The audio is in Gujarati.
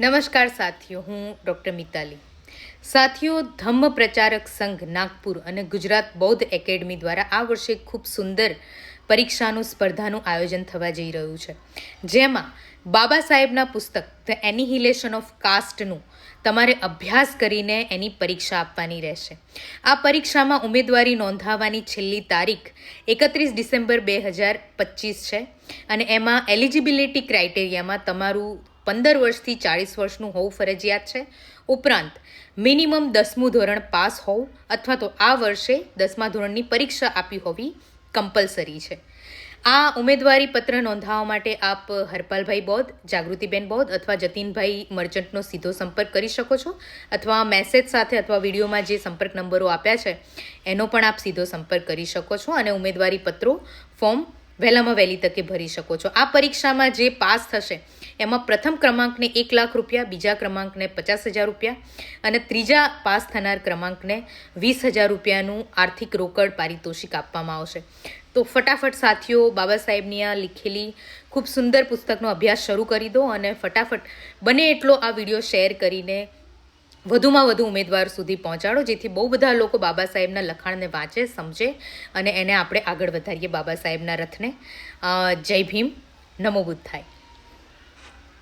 નમસ્કાર સાથીઓ, હું ડૉક્ટર મિતાલી. સાથીઓ ધમ્મ પ્રચારક સંઘ નાગપુર અને ગુજરાત બૌદ્ધ એકેડમી દ્વારા આ વર્ષે ખૂબ સુંદર પરીક્ષાનું, સ્પર્ધાનું આયોજન થવા જઈ રહ્યું છે. જેમાં બાબા સાહેબના પુસ્તક ધ એનિહિલેશન ઓફ કાસ્ટનું તમારે અભ્યાસ કરીને એની પરીક્ષા આપવાની રહેશે. આ પરીક્ષામાં ઉમેદવારી નોંધાવવાની છેલ્લી તારીખ એકત્રીસ ડિસેમ્બર બે હજાર પચીસ છે અને એમાં એલિજિબિલિટી ક્રાઇટેરિયામાં તમારું પંદર વર્ષથી ચાળીસ વર્ષનું હોવું ફરજિયાત છે. ઉપરાંત, મિનિમમ દસમું ધોરણ પાસ હોવું અથવા તો આ વર્ષે દસમા ધોરણની પરીક્ષા આપી હોવી કમ્પલસરી છે. આ ઉમેદવારી પત્ર નોંધાવવા માટે આપ હરપાલભાઈ બૌદ્ધ, જાગૃતિબેન બૌદ્ધ અથવા જતીનભાઈ મર્ચન્ટનો સીધો સંપર્ક કરી શકો છો અથવા મેસેજ સાથે અથવા વિડીયોમાં જે સંપર્ક નંબરો આપ્યા છે, એનો પણ આપ સીધો સંપર્ક કરી શકો છો અને ઉમેદવારી પત્રો ફોર્મ વહેલામાં વહેલી તકે ભરી શકો છો. આ પરીક્ષામાં જે પાસ થશે, એમાં પ્રથમ ક્રમાંકને એક લાખ રૂપિયા, બીજા ક્રમાંકને પચાસ હજાર રૂપિયા અને ત્રીજા પાસ થનાર ક્રમાંકને વીસ હજાર રૂપિયાનું આર્થિક રોકડ પારિતોષિક આપવામાં આવશે. તો ફટાફટ સાથીઓ, બાબા સાહેબની આ લીખેલી ખૂબ સુંદર પુસ્તકનો અભ્યાસ શરૂ કરી દો અને ફટાફટ બને એટલો આ વીડિયો શેર કરીને વધુમાં વધુ ઉમેદવાર સુધી પહોંચાડો, જેથી બહુ બધા લોકો બાબા સાહેબના લખાણને વાંચે, સમજે અને એને આપણે આગળ વધારીએ બાબા સાહેબના રથને. જય ભીમ. નમો બુદ્ધાય.